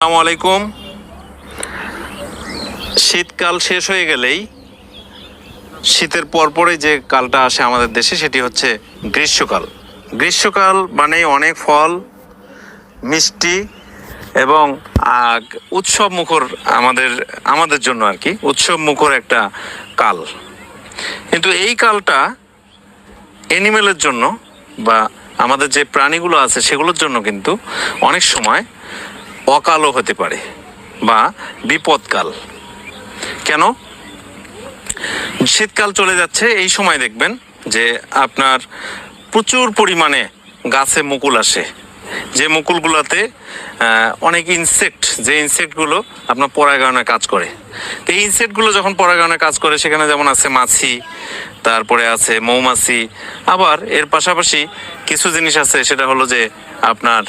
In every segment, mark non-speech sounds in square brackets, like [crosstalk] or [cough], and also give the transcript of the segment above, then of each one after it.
আসসালামু আলাইকুম শীতকাল শেষ হয়ে গেলেই শীতের পরপরে যে কালটা আসে আমাদের দেশে, সেটি হচ্ছে গ্রীষ্মকাল। গ্রীষ্মকাল মানে অনেক ফল, মিষ্টি এবং উৎসব মুখর আমাদের আমাদের জন্য আর কি, উৎসব মুখর একটা কাল। কিন্তু এই কালটা অ্যানিমেলের জন্য বা আমাদের যে প্রাণীগুলো আছে, সেগুলোর জন্য কিন্তু অনেক সময় অকালও হতে পারে বা বিপদকাল। কেন? শীতকাল চলে যাচ্ছে, এই সময় দেখবেন যে আপনার প্রচুর পরিমাণে গাছে মুকুল আসে। যে মুকুলগুলোতে অনেক ইনসেক্ট যে ইনসেক্টগুলো আপনার পরাগায়নে কাজ করে। তো এই ইনসেক্টগুলো যখন পরাগায়নে কাজ করে, সেখানে যেমন আছে মাছি, তারপরে আছে মৌমাছি, আবার এর পাশাপাশি কিছু জিনিস আছে, সেটা হলো যে আপনার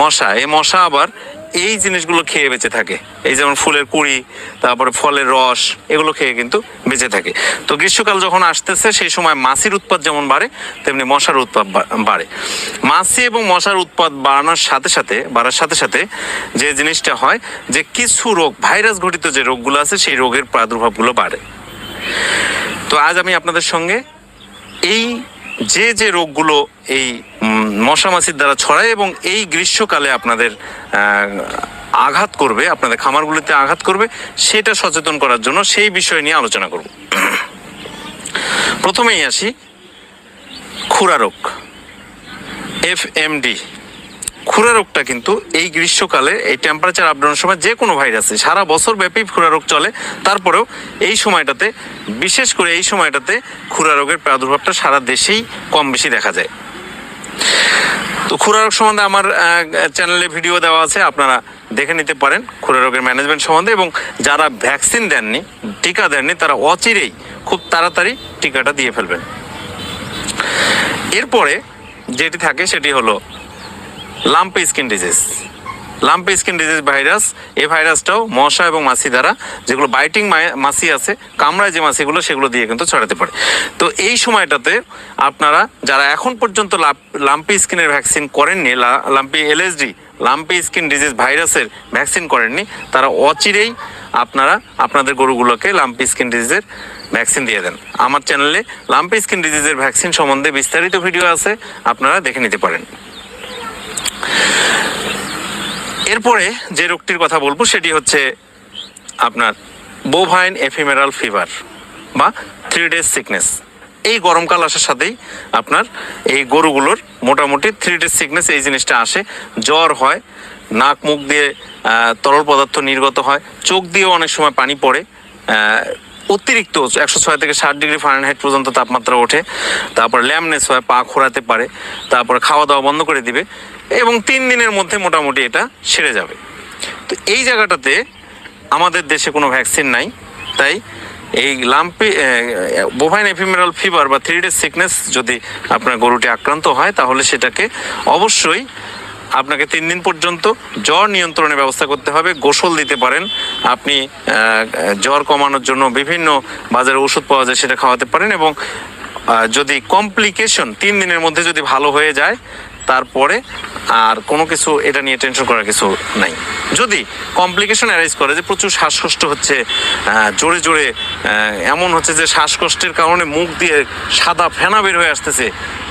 মশা। এই মশা আবার এই জিনিসগুলো খেয়ে বেঁচে থাকে। এই যেমন ফুলের কুড়ি, তারপরে ফলের রস, এগুলো খেয়ে কিন্তু বেঁচে থাকে। তো গ্রীষ্মকাল যখন আসতেছে, সেই সময় মাছির উৎপাদ যেমন বাড়ে, তেমনি মশার উৎপাদ বাড়ে। মাছি এবং মশার উৎপাদ বাড়ানোর সাথে সাথে, বাড়ার সাথে সাথে যে জিনিসটা হয় যে কিছু রোগ, ভাইরাস ঘটিত যে রোগগুলো আছে, সেই রোগের প্রাদুর্ভাবগুলো বাড়ে। তো আজ আমি আপনাদের সঙ্গে এই যে যে রোগগুলো এই মশা মশামাছির দ্বারা ছড়ায় এবং এই গ্রীষ্মকালে আপনাদের আঘাত করবে, আপনাদের খামারগুলিতে আঘাত করবে, সেটা সচেতন করার জন্য সেই বিষয় নিয়ে আলোচনা করব। প্রথমেই আসি খুরা রোগ এফ এমডি খুরা রোগটা কিন্তু এই গ্রীষ্মকালে, এই টেম্পারেচার আপডাউনের সময় যে কোনো ভাইরাসে সারা বছর ব্যাপী খুরা রোগ চলে। তারপরেও এই সময়টাতে, বিশেষ করে এই সময়টাতে খুরা রোগের প্রাদুর্ভাবটা সারা দেশেই কম বেশি দেখা যায়। তো খুরা রোগ সম্বন্ধে আমার চ্যানেলে ভিডিও দেওয়া আছে, আপনারা দেখে নিতে পারেন খুরা রোগের ম্যানেজমেন্ট সম্বন্ধে এবং যারা ভ্যাকসিন দেননি, টিকা দেননি, তারা অচিরেই খুব তাড়াতাড়ি টিকাটা দিয়ে ফেলবেন। এরপরে যেটি থাকে সেটি হলো lumpy skin disease lumpy skin disease virus এই ভাইরাসটাও মশা এবং মাছি দ্বারা যেগুলো বাইটিং মাছি আছে, কামড়ায় যে মাছিগুলো, সেগুলো দিয়ে কিন্তু ছড়াতে পারে। তো এই সময়টাতে আপনারা যারা এখন পর্যন্ত লাম্পি স্কিনের ভ্যাকসিন করেননি lumpy LSD lumpy skin disease ভাইরাসের ভ্যাকসিন করেননি, তারা অচিরেই আপনারা আপনাদের গরুগুলোকে লাম্পি স্কিন ডিজিজের ভ্যাকসিন দিয়ে দেন। আমার চ্যানেলে লাম্পি স্কিন ডিজিজের ভ্যাকসিন সম্বন্ধে বিস্তারিত ভিডিও আছে, আপনারা দেখে নিতে পারেন। এরপরে যে রোগটির কথা বলব, সেটি হচ্ছে আপনার বোভাইন এফিমেরাল ফিভার বা থ্রি ডেজ সিকনেস এই গরমকাল আসার সাথেই আপনার এই গরুগুলোর মোটামুটি থ্রি ডেজ সিকনেস এই জিনিসটা আসে। জ্বর হয়, নাক মুখ দিয়ে তরল পদার্থ নির্গত হয়, চোখ দিয়েও অনেক সময় পানি পড়ে অতিরিক্ত একশো ছয় থেকে ষাট ডিগ্রি ফারেনহাইট পর্যন্ত তাপমাত্রা ওঠে, তারপর ল্যামনেস হয়, পা খোরাতে পারে, তারপর খাওয়া দাওয়া বন্ধ করে দিবে এবং তিন দিনের মধ্যে মোটামুটি এটা সেরে যাবে। তো এই জায়গাটাতে আমাদের দেশে কোনো ভ্যাকসিন নাই। তাই এই লাম্পি বোভাইন এফিমেরাল ফিভার বা থ্রি ডেজ সিকনেস যদি আপনার গরুটি আক্রান্ত হয়, তাহলে সেটাকে অবশ্যই আপনাকে তিন দিন পর্যন্ত জ্বর নিয়ন্ত্রণের ব্যবস্থা করতে হবে, গোসল দিতে পারেন। আপনি জ্বর কমানোর জন্য বিভিন্ন বাজারে ওষুধ পাওয়া যায়, সেটা খাওয়াতে পারেন এবং যদি কমপ্লিকেশন তিন দিনের মধ্যে যদি ভালো হয়ে যায়, তারপরে আর কোনো কিছু এটা নিয়ে টেনশন করার কিছু নাই। যদি কমপ্লিকেশন অ্যারাইজ করে যে প্রচুর শ্বাসকষ্ট হচ্ছে জোরে জোরে এমন হচ্ছে যে শ্বাসকষ্টের কারণে মুখ দিয়ে সাদা ফেনা বের হয়ে আসতেছে,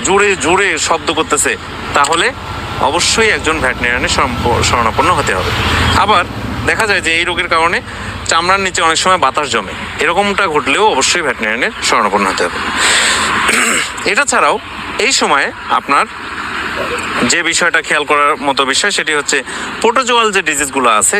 জোরে জোরে শব্দ করতেছে, তাহলে অবশ্যই একজন ভ্যাটেরিয়ানের শরণাপন্ন হতে হবে। আবার দেখা যায় যে এই রোগের কারণে চামড়ার নিচে অনেক সময় বাতাস জমে, এরকমটা ঘটলেও অবশ্যই ভ্যাটেরিয়ানের শরণাপন্ন হতে হবে। [clears throat] এটা ছাড়াও এই সময়ে আপনার যে বিষয়টা খেয়াল করার মতো বিষয় সেটি হচ্ছে পোটোজোয়াল যে ডিজিজগুলো আছে